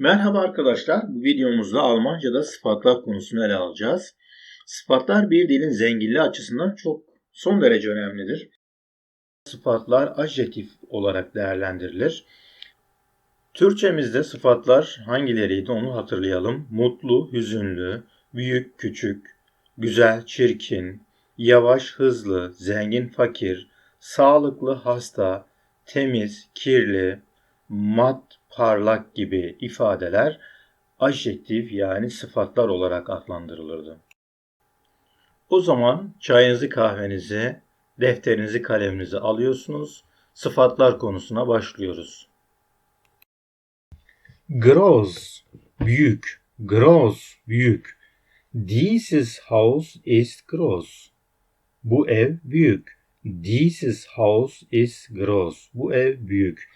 Merhaba arkadaşlar. Bu videomuzda Almanca'da sıfatlar konusunu ele alacağız. Sıfatlar bir dilin zenginliği açısından çok son derece önemlidir. Sıfatlar adjektif olarak değerlendirilir. Türkçemizde sıfatlar hangileriydi onu hatırlayalım. Mutlu, hüzünlü, büyük, küçük, güzel, çirkin, yavaş, hızlı, zengin, fakir, sağlıklı, hasta, temiz, kirli, mat, parlak gibi ifadeler adjektif yani sıfatlar olarak adlandırılırdı. O zaman çayınızı kahvenizi, defterinizi kaleminizi alıyorsunuz. Sıfatlar konusuna başlıyoruz. Groß, büyük, groß, büyük. Dieses Haus ist groß. Bu ev büyük. Dieses Haus ist groß. Bu ev büyük.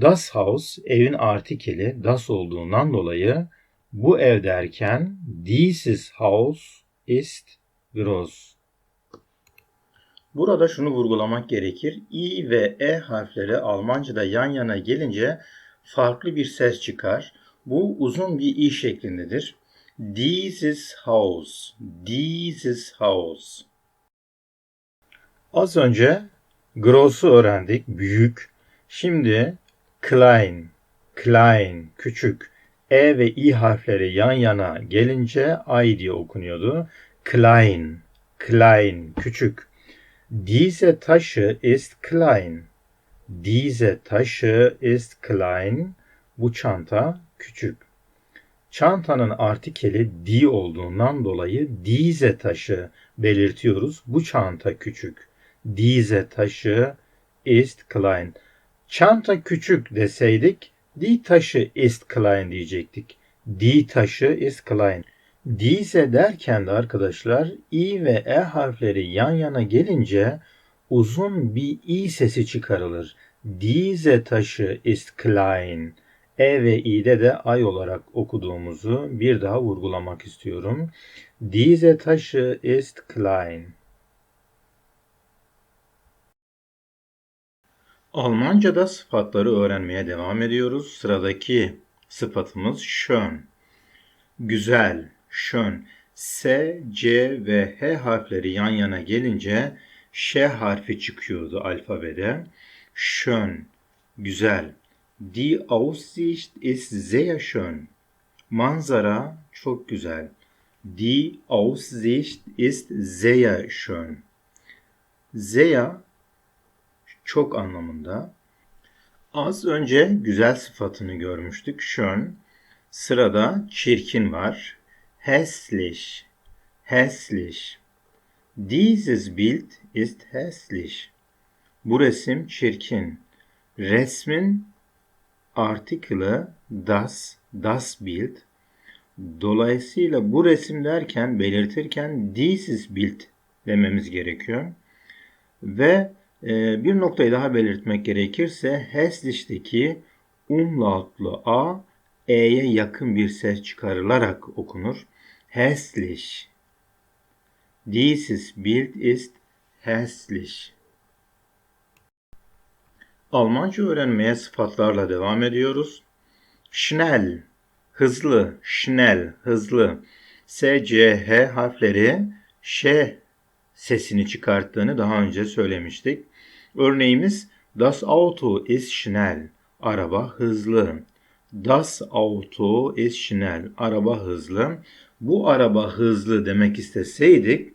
Das Haus evin artikeli das olduğundan dolayı bu ev derken dieses Haus ist groß. Burada şunu vurgulamak gerekir. i ve e harfleri Almanca'da yan yana gelince farklı bir ses çıkar. Bu uzun bir i şeklindedir. Dieses Haus, dieses Haus. Az önce gross'u öğrendik, büyük. Şimdi klein, klein, küçük. E ve i harfleri yan yana gelince ay diye okunuyordu. Klein, klein, küçük. Diese Tasche ist klein. Diese Tasche ist klein. Bu çanta küçük. Çantanın artikeli di olduğundan dolayı diese taşı belirtiyoruz. Bu çanta küçük. Diese Tasche ist klein. Çanta küçük deseydik die taşı ist klein diyecektik. Die taşı ist klein. Diese derken de arkadaşlar i ve e harfleri yan yana gelince uzun bir i sesi çıkarılır. Diese taşı ist klein. E ve i'de de ay olarak okuduğumuzu bir daha vurgulamak istiyorum. Diese taşı ist klein. Almanca'da sıfatları öğrenmeye devam ediyoruz. Sıradaki sıfatımız schön. Güzel, schön. S, C ve H harfleri yan yana gelince Ş harfi çıkıyordu alfabede. Schön, güzel. Die Aussicht ist sehr schön. Manzara çok güzel. Die Aussicht ist sehr schön. Sehr çok anlamında. Az önce güzel sıfatını görmüştük. Schön. Sırada çirkin var. Hässlich. Hässlich. Dieses Bild ist hässlich. Bu resim çirkin. Resmin artikılı das, das Bild. Dolayısıyla bu resim derken belirtirken dieses Bild dememiz gerekiyor. Ve ee, bir noktayı daha belirtmek gerekirse Hässlich'teki umlautlu A E'ye yakın bir ses çıkarılarak okunur. Hässlich. Dieses Bild ist hässlich. Almanca öğrenmeye sıfatlarla devam ediyoruz. Schnell, hızlı, schnell, hızlı. S, C, H harfleri Ş sesini çıkarttığını daha önce söylemiştik. Örneğimiz Das Auto ist schnell. Araba hızlı. Das Auto ist schnell. Araba hızlı. Bu araba hızlı demek isteseydik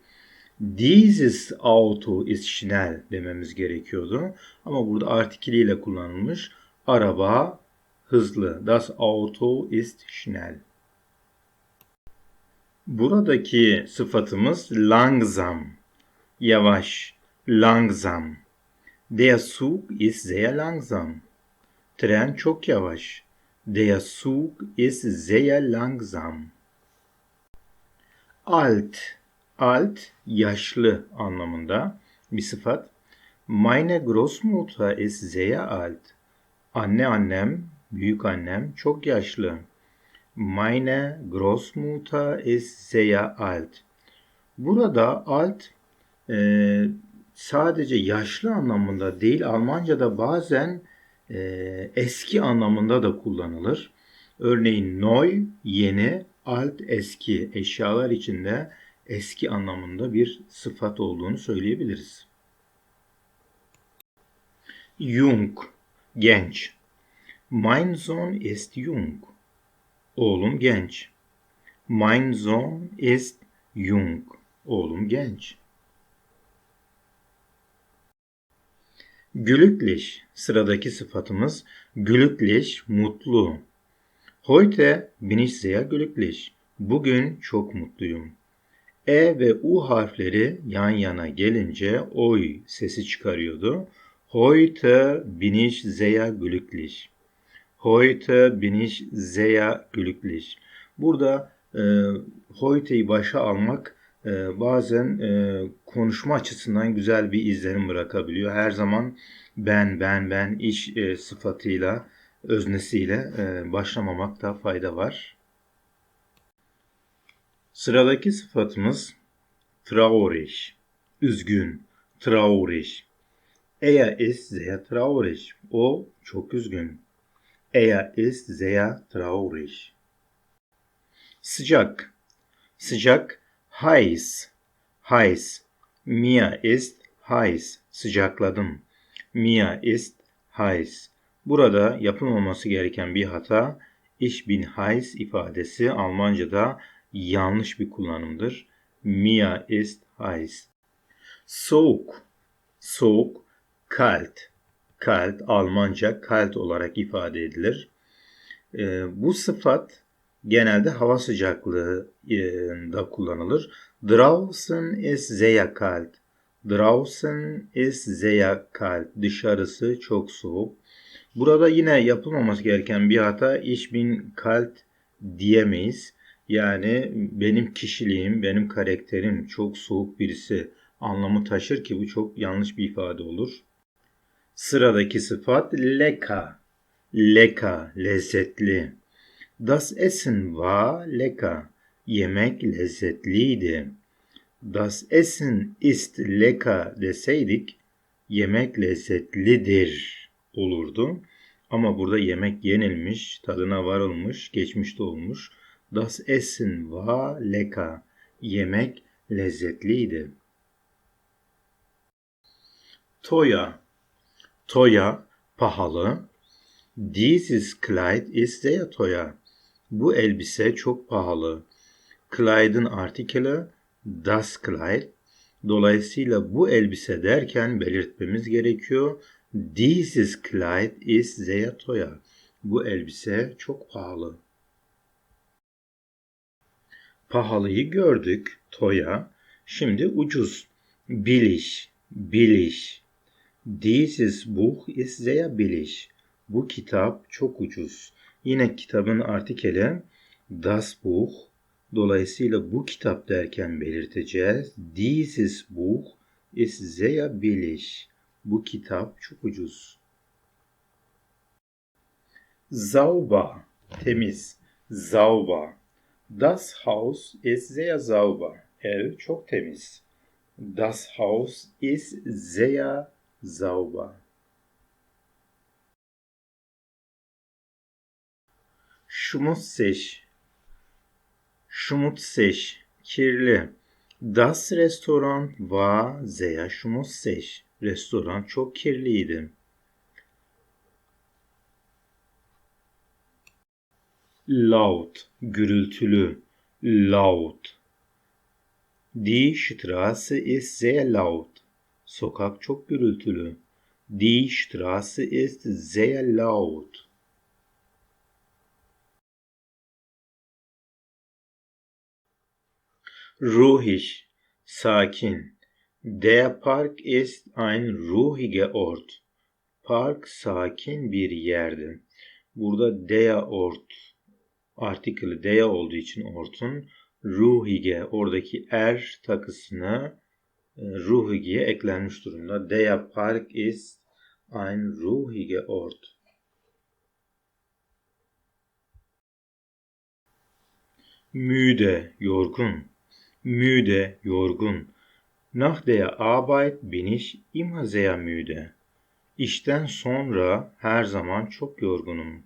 Dieses Auto ist schnell dememiz gerekiyordu. Ama burada artikiliyle kullanılmış. Araba hızlı. Das Auto ist schnell. Buradaki sıfatımız langsam. Yavaş. Langsam. Der Zug ist sehr langsam. Tren çok yavaş. Der Zug ist sehr langsam. Alt. Alt, yaşlı anlamında bir sıfat. Meine Großmutter ist sehr alt. Anne annem, büyük annem çok yaşlı. Meine Großmutter ist sehr alt. Burada alt e, sadece yaşlı anlamında değil Almanca'da bazen e, eski anlamında da kullanılır. Örneğin neu yeni, alt eski eşyalar içinde eski anlamında bir sıfat olduğunu söyleyebiliriz. Jung, genç. Mein Sohn ist jung. Oğlum genç. Mein Sohn ist jung. Oğlum genç. Glücklich sıradaki sıfatımız glücklich mutlu. Heute bin ich sehr glücklich. Bugün çok mutluyum. E ve U harfleri yan yana gelince oy sesi çıkarıyordu. Heute bin ich sehr glücklich. Heute bin ich sehr glücklich. Burada e, heute'yi başa almak bazen e, konuşma açısından güzel bir izlenim bırakabiliyor. Her zaman ben, ben, ben iş e, sıfatıyla, öznesiyle e, başlamamakta fayda var. Sıradaki sıfatımız traurig, üzgün, traurig. Er ist sehr traurig. O çok üzgün. Er ist sehr traurig. Sıcak, sıcak, heiß, heiß. Mir ist heiß, sıcakladım. Mir ist heiß. Burada yapılmaması gereken bir hata ich bin heiß ifadesi Almanca'da yanlış bir kullanımdır. Mir ist heiß. Soğuk, soğuk, kalt. Kalt, Almanca kalt olarak ifade edilir. E, bu sıfat genelde hava sıcaklığında kullanılır. Draußen ist sehr kalt. Draußen ist sehr kalt. Dışarısı çok soğuk. Burada yine yapılmaması gereken bir hata ich bin kalt diyemeyiz. Yani benim kişiliğim, benim karakterim çok soğuk birisi anlamı taşır ki bu çok yanlış bir ifade olur. Sıradaki sıfat leka. Leka, lezzetli. Das Essen war lecker. Yemek lezzetliydi. Das Essen ist lecker deseydik yemek lezzetlidir olurdu. Ama burada yemek yenilmiş, tadına varılmış, geçmişte olmuş. Das Essen war lecker. Yemek lezzetliydi. Toya. Toya pahalı. Dieses Kleid ist sehr teuer. Bu elbise çok pahalı. Kleid'in artikeli das Kleid. Dolayısıyla bu elbise derken belirtmemiz gerekiyor. Dieses Kleid ist sehr teuer. Bu elbise çok pahalı. Pahalıyı gördük, toya. Şimdi ucuz. Billig, billig. Dieses Buch ist sehr billig. Bu kitap çok ucuz. Yine kitabın artikeli das Buch. Dolayısıyla bu kitap derken belirteceğiz. Dieses Buch ist sehr billig. Bu kitap çok ucuz. Sauber, temiz. Sauber. Das Haus ist sehr sauber. Ev çok temiz. Das Haus ist sehr sauber. Schmutzig. Schmutzig. Kirli. Das Restaurant war sehr schmutzig. Restoran çok kirliydi. Laut, gürültülü, laut. Die Straße ist sehr laut. Sokak çok gürültülü. Die Straße ist sehr laut. Ruhig, sakin. Der Park ist ein ruhiger Ort. Park sakin bir yerdi. Burada der Ort artikeli der olduğu için ortun ruhige oradaki er takısına e, ruhige'ye eklenmiş durumda. Der Park ist ein ruhiger Ort. Müde, yorgun. Müde, yorgun. Nach der Arbeit bin ich immer sehr müde. İşten sonra her zaman çok yorgunum.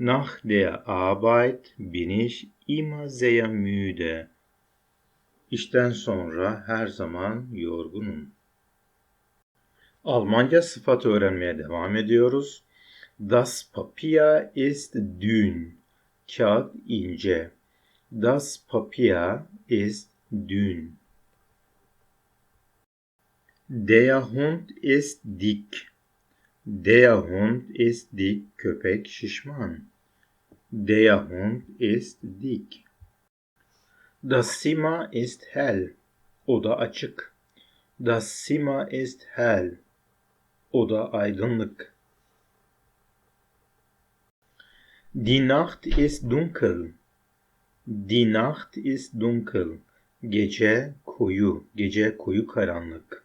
Nach der Arbeit bin ich immer sehr müde. İşten sonra her zaman yorgunum. Almanca sıfat öğrenmeye devam ediyoruz. Das Papier ist dünn. Kağıt ince. Das Papier ist dünn. Der Hund ist dick. Der Hund ist dick. Köpek şişman. Der Hund ist dick. Das Zimmer ist hell. Oda açık. Das Zimmer ist hell. Oda aydınlık. Die Nacht ist dunkel. Die Nacht ist dunkel. Gece koyu, gece koyu karanlık.